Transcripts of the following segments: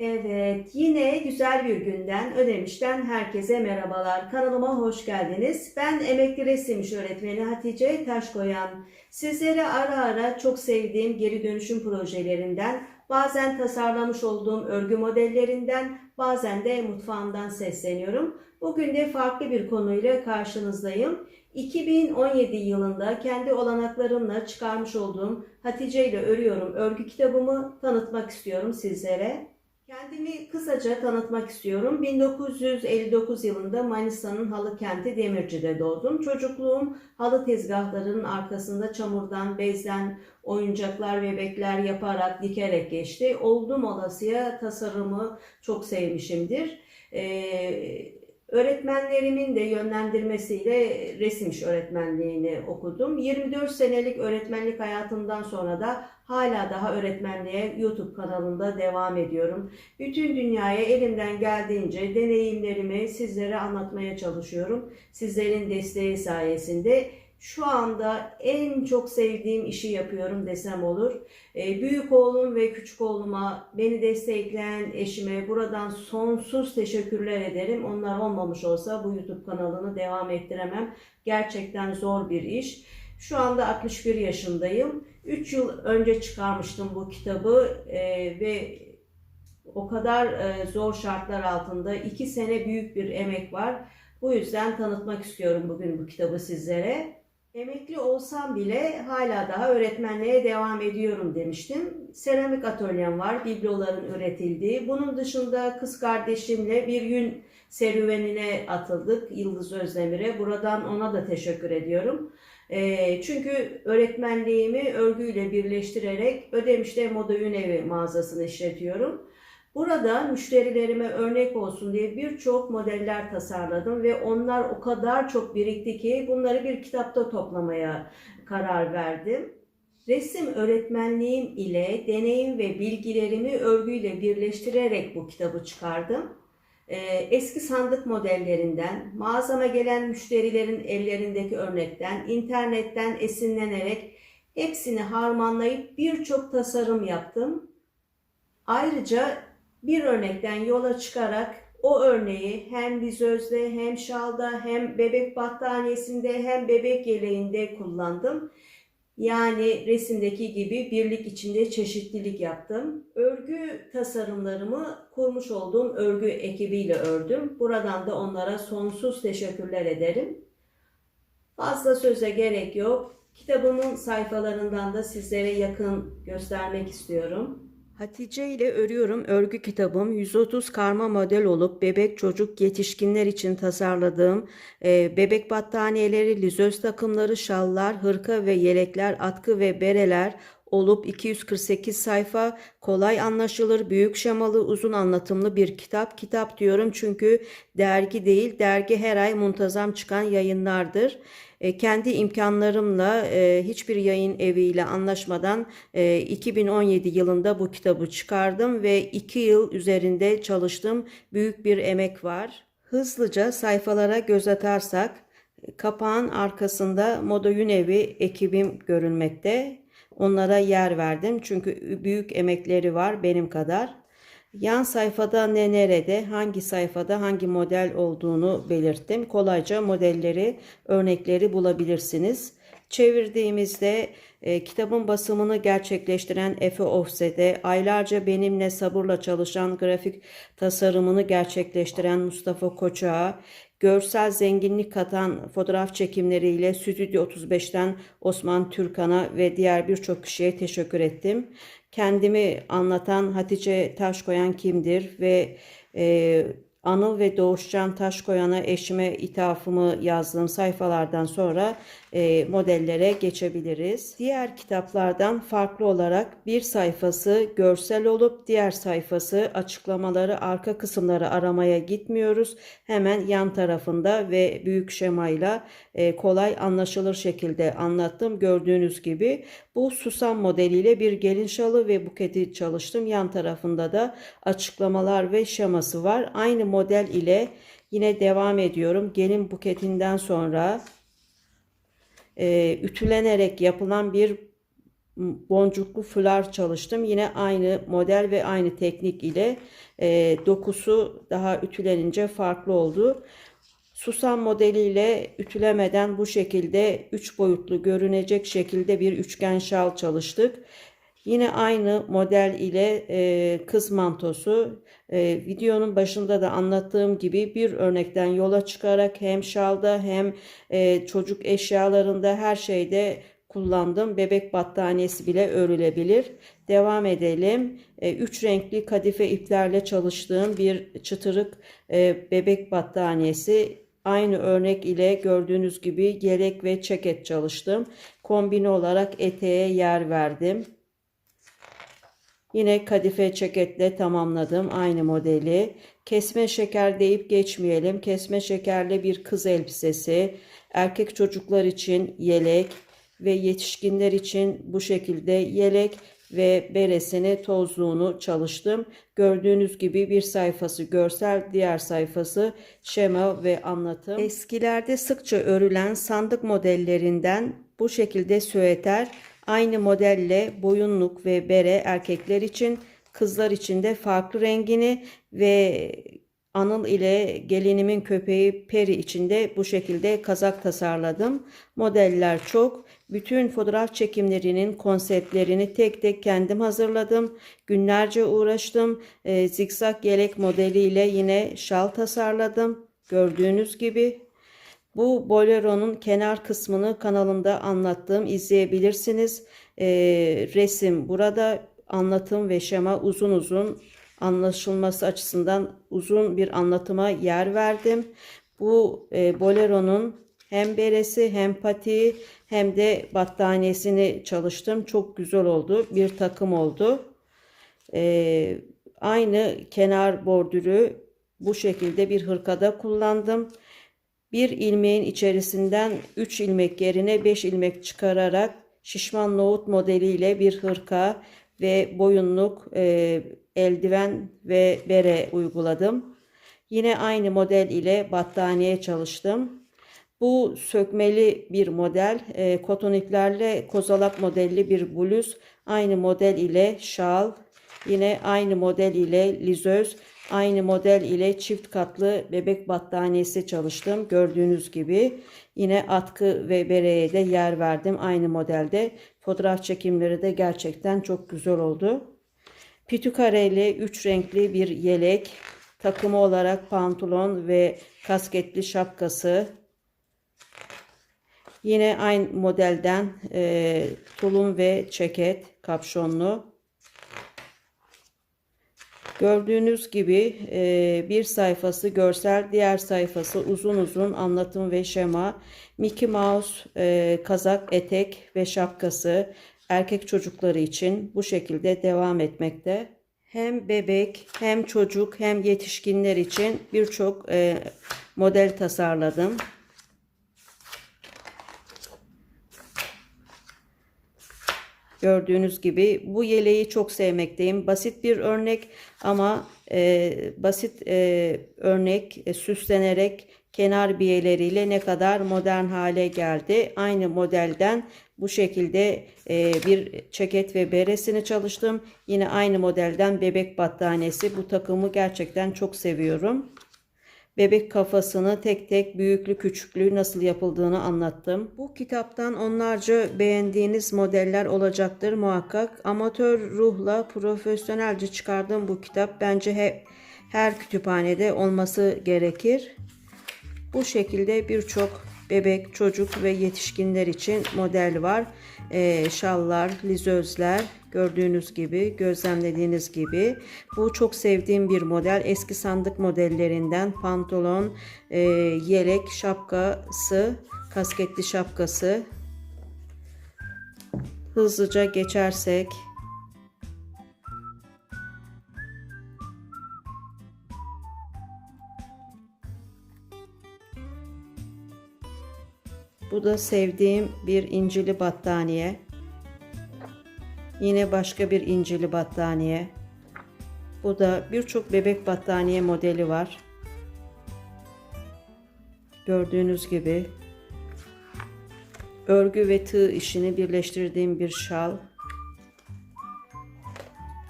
Evet, yine güzel bir günden Ödemiş'ten herkese merhabalar. Kanalıma hoş geldiniz. Ben emekli resim iş öğretmeni Hatice Taşkoyan. Sizlere ara ara çok sevdiğim geri dönüşüm projelerinden, bazen tasarlamış olduğum örgü modellerinden, bazen de mutfağımdan sesleniyorum. Bugün de farklı bir konuyla karşınızdayım. 2017 yılında kendi olanaklarımla çıkarmış olduğum Hatice ile Örüyorum örgü kitabımı tanıtmak istiyorum sizlere. Kendimi kısaca tanıtmak istiyorum. 1959 yılında Manisa'nın Halı kenti Demirci'de doğdum. Çocukluğum halı tezgahlarının arkasında çamurdan, bezden oyuncaklar, bebekler yaparak, dikerek geçti. Oldum olasıya tasarımı çok sevmişimdir. Ee, Öğretmenlerimin de yönlendirmesiyle resim iş öğretmenliğini okudum. 24 senelik öğretmenlik hayatımdan sonra da hala daha öğretmenliğe YouTube kanalında devam ediyorum. Bütün dünyaya elimden geldiğince deneyimlerimi sizlere anlatmaya çalışıyorum. Sizlerin desteği sayesinde şu anda en çok sevdiğim işi yapıyorum desem olur. Ee, Büyük oğlum ve küçük oğluma beni destekleyen eşime buradan sonsuz teşekkürler ederim. Onlar olmamış olsa bu YouTube kanalını devam ettiremem. Gerçekten zor bir iş. Şu anda 61 yaşındayım. 3 yıl önce çıkarmıştım bu kitabı ee, ve o kadar e, zor şartlar altında 2 sene büyük bir emek var. Bu yüzden tanıtmak istiyorum bugün bu kitabı sizlere. Emekli olsam bile hala daha öğretmenliğe devam ediyorum demiştim. Seramik atölyem var, bibloların üretildiği. Bunun dışında kız kardeşimle bir gün serüvenine atıldık Yıldız Özdemir'e. Buradan ona da teşekkür ediyorum. E, çünkü öğretmenliğimi örgüyle birleştirerek Ödemiş'te Moda Evi mağazasını işletiyorum. Burada müşterilerime örnek olsun diye birçok modeller tasarladım ve onlar o kadar çok birikti ki bunları bir kitapta toplamaya karar verdim. Resim öğretmenliğim ile deneyim ve bilgilerimi örgüyle birleştirerek bu kitabı çıkardım. Ee, Eski sandık modellerinden, mağazama gelen müşterilerin ellerindeki örnekten, internetten esinlenerek hepsini harmanlayıp birçok tasarım yaptım. Ayrıca bir örnekten yola çıkarak o örneği hem vizözde hem şalda hem bebek battaniyesinde hem bebek yeleğinde kullandım. Yani resimdeki gibi birlik içinde çeşitlilik yaptım. Örgü tasarımlarımı kurmuş olduğum örgü ekibiyle ördüm. Buradan da onlara sonsuz teşekkürler ederim. Fazla söze gerek yok. Kitabımın sayfalarından da sizlere yakın göstermek istiyorum. Hatice ile örüyorum örgü kitabım 130 karma model olup bebek çocuk yetişkinler için tasarladığım e, bebek battaniyeleri, lizöz takımları, şallar, hırka ve yelekler, atkı ve bereler olup 248 sayfa kolay anlaşılır, büyük şemalı, uzun anlatımlı bir kitap. Kitap diyorum çünkü dergi değil, dergi her ay muntazam çıkan yayınlardır. E, kendi imkanlarımla e, hiçbir yayın eviyle anlaşmadan e, 2017 yılında bu kitabı çıkardım ve 2 yıl üzerinde çalıştım. Büyük bir emek var. Hızlıca sayfalara göz atarsak kapağın arkasında Moda Evi ekibim görünmekte. Onlara yer verdim çünkü büyük emekleri var benim kadar. Yan sayfada ne nerede, hangi sayfada hangi model olduğunu belirttim. Kolayca modelleri, örnekleri bulabilirsiniz. Çevirdiğimizde e, kitabın basımını gerçekleştiren Efe Offset'e, aylarca benimle sabırla çalışan grafik tasarımını gerçekleştiren Mustafa Koçak'a, görsel zenginlik katan fotoğraf çekimleriyle Stüdyo 35'ten Osman Türkan'a ve diğer birçok kişiye teşekkür ettim. Kendimi anlatan Hatice Taşkoyan kimdir ve e, Anıl ve Doğuşcan Taşkoyan'a eşime ithafımı yazdığım sayfalardan sonra e, modellere geçebiliriz. Diğer kitaplardan farklı olarak bir sayfası görsel olup diğer sayfası açıklamaları arka kısımları aramaya gitmiyoruz. Hemen yan tarafında ve büyük şemayla e, kolay anlaşılır şekilde anlattım. Gördüğünüz gibi bu susam modeliyle bir gelin şalı ve buketi çalıştım. Yan tarafında da açıklamalar ve şeması var. Aynı model ile yine devam ediyorum. Gelin buketinden sonra e, ütülenerek yapılan bir boncuklu fular çalıştım. Yine aynı model ve aynı teknik ile e, dokusu daha ütülenince farklı oldu. Susam modeliyle ütülemeden bu şekilde 3 boyutlu görünecek şekilde bir üçgen şal çalıştık. Yine aynı model ile e, kız mantosu e, videonun başında da anlattığım gibi bir örnekten yola çıkarak hem şalda hem e, çocuk eşyalarında her şeyde kullandım. Bebek battaniyesi bile örülebilir. Devam edelim. E, üç renkli kadife iplerle çalıştığım bir çıtırık e, bebek battaniyesi. Aynı örnek ile gördüğünüz gibi yelek ve ceket çalıştım. Kombine olarak eteğe yer verdim. Yine kadife ceketle tamamladım aynı modeli. Kesme şeker deyip geçmeyelim. Kesme şekerle bir kız elbisesi, erkek çocuklar için yelek ve yetişkinler için bu şekilde yelek ve beresini tozluğunu çalıştım. Gördüğünüz gibi bir sayfası görsel, diğer sayfası şema ve anlatım. Eskilerde sıkça örülen sandık modellerinden bu şekilde süeter aynı modelle boyunluk ve bere erkekler için, kızlar için de farklı rengini ve Anıl ile gelinimin köpeği Peri için de bu şekilde kazak tasarladım. Modeller çok. Bütün fotoğraf çekimlerinin konseptlerini tek tek kendim hazırladım. Günlerce uğraştım. E, zikzak yelek modeliyle yine şal tasarladım. Gördüğünüz gibi. Bu boleronun kenar kısmını kanalımda anlattım. izleyebilirsiniz. E, resim burada anlatım ve şema uzun uzun anlaşılması açısından uzun bir anlatıma yer verdim. Bu e, boleronun hem beresi hem patiği hem de battaniyesini çalıştım. Çok güzel oldu. Bir takım oldu. E, aynı kenar bordürü bu şekilde bir hırkada kullandım. Bir ilmeğin içerisinden 3 ilmek yerine 5 ilmek çıkararak şişman nohut modeliyle bir hırka ve boyunluk, e, eldiven ve bere uyguladım. Yine aynı model ile battaniye çalıştım. Bu sökmeli bir model. E, koton iplerle kozalak modelli bir bluz. Aynı model ile şal. Yine aynı model ile lizöz. Aynı model ile çift katlı bebek battaniyesi çalıştım. Gördüğünüz gibi yine atkı ve bereye de yer verdim. Aynı modelde. Fotoğraf çekimleri de gerçekten çok güzel oldu. Pitükareli 3 renkli bir yelek. Takımı olarak pantolon ve kasketli şapkası. Yine aynı modelden e, tulum ve ceket kapşonlu. Gördüğünüz gibi e, bir sayfası görsel, diğer sayfası uzun uzun anlatım ve şema. Mickey Mouse e, kazak, etek ve şapkası erkek çocukları için bu şekilde devam etmekte. Hem bebek hem çocuk hem yetişkinler için birçok e, model tasarladım. Gördüğünüz gibi bu yeleği çok sevmekteyim. Basit bir örnek ama e, basit e, örnek e, süslenerek kenar biyeleriyle ne kadar modern hale geldi. Aynı modelden bu şekilde e, bir ceket ve beresini çalıştım. Yine aynı modelden bebek battaniyesi. Bu takımı gerçekten çok seviyorum. Bebek kafasını tek tek büyüklü küçüklü nasıl yapıldığını anlattım. Bu kitaptan onlarca beğendiğiniz modeller olacaktır muhakkak. Amatör ruhla profesyonelce çıkardığım bu kitap bence he, her kütüphanede olması gerekir. Bu şekilde birçok bebek, çocuk ve yetişkinler için model var. E, şallar, lizözler gördüğünüz gibi, gözlemlediğiniz gibi. Bu çok sevdiğim bir model. Eski sandık modellerinden pantolon, e, yelek, şapkası, kasketli şapkası. Hızlıca geçersek Bu da sevdiğim bir incili battaniye. Yine başka bir incili battaniye. Bu da birçok bebek battaniye modeli var. Gördüğünüz gibi örgü ve tığ işini birleştirdiğim bir şal.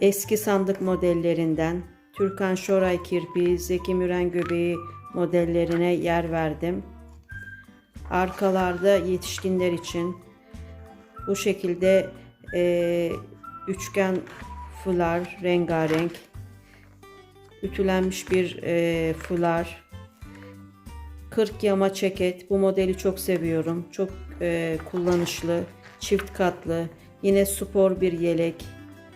eski sandık modellerinden Türkan Şoray kirpi, Zeki Müren göbeği modellerine yer verdim. Arkalarda yetişkinler için bu şekilde e, üçgen fular rengarenk ütülenmiş bir e, fular 40 yama ceket. Bu modeli çok seviyorum. Çok e, kullanışlı çift katlı yine spor bir yelek.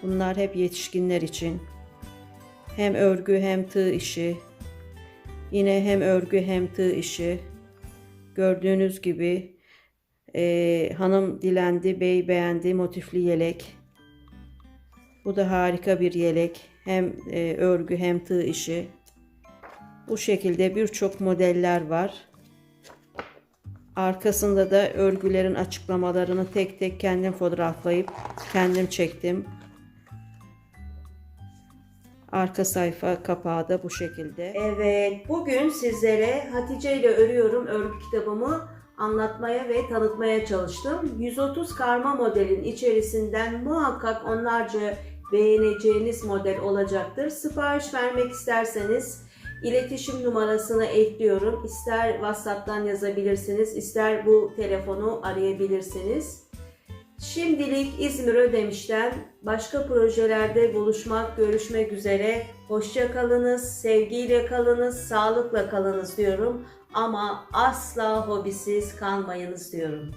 Bunlar hep yetişkinler için. Hem örgü hem tığ işi. Yine hem örgü hem tığ işi gördüğünüz gibi e, hanım dilendi bey beğendi motifli yelek bu da harika bir yelek. Hem e, örgü hem tığ işi. Bu şekilde birçok modeller var. Arkasında da örgülerin açıklamalarını tek tek kendim fotoğraflayıp kendim çektim. Arka sayfa kapağı da bu şekilde. Evet, bugün sizlere Hatice ile örüyorum örgü kitabımı anlatmaya ve tanıtmaya çalıştım. 130 karma modelin içerisinden muhakkak onlarca beğeneceğiniz model olacaktır. Sipariş vermek isterseniz iletişim numarasını ekliyorum. İster WhatsApp'tan yazabilirsiniz, ister bu telefonu arayabilirsiniz. Şimdilik İzmir Ödemiş'ten başka projelerde buluşmak, görüşmek üzere. Hoşça kalınız, sevgiyle kalınız, sağlıkla kalınız diyorum. Ama asla hobisiz kalmayınız diyorum.